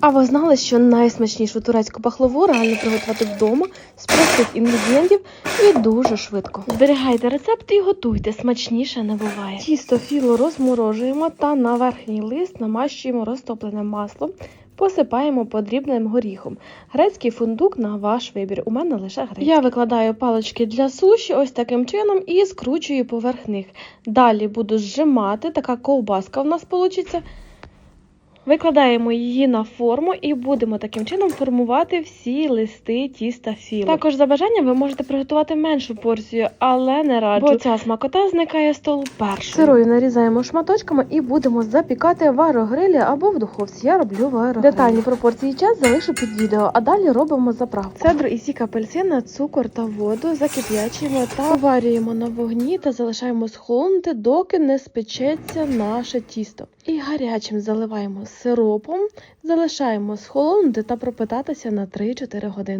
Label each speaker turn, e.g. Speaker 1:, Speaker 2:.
Speaker 1: А ви знали, що найсмачнішу турецьку пахлаву реально приготувати вдома з простих інгредієнтів і дуже швидко. Зберігайте рецепт і готуйте, смачніше не буває. Тісто філо розморожуємо та на верхній лист намащуємо розтопленим маслом. Посипаємо подрібним горіхом. Грецький фундук на ваш вибір. У мене лише грецький. Я викладаю палички для суші ось таким чином і скручую поверх них. Далі буду зжимати, така ковбаска в нас вийде. Викладаємо її на форму і будемо таким чином формувати всі листи тіста філо. Також за бажанням ви можете приготувати меншу порцію, але не раджу, бо ця смакота зникає з столу першою. Сирою нарізаємо шматочками і будемо запікати в аерогрилі або в духовці. Я роблю в аерогрилі. Детальні пропорції час залишу під відео, а далі робимо заправку. Цедру і сік апельсина, цукор та воду закип'ячуємо та варюємо на вогні та залишаємо схолонути, доки не спечеться наше тісто. І гарячим заливаємо сиропом, залишаємо схолонути та пропитатися на 3-4 години.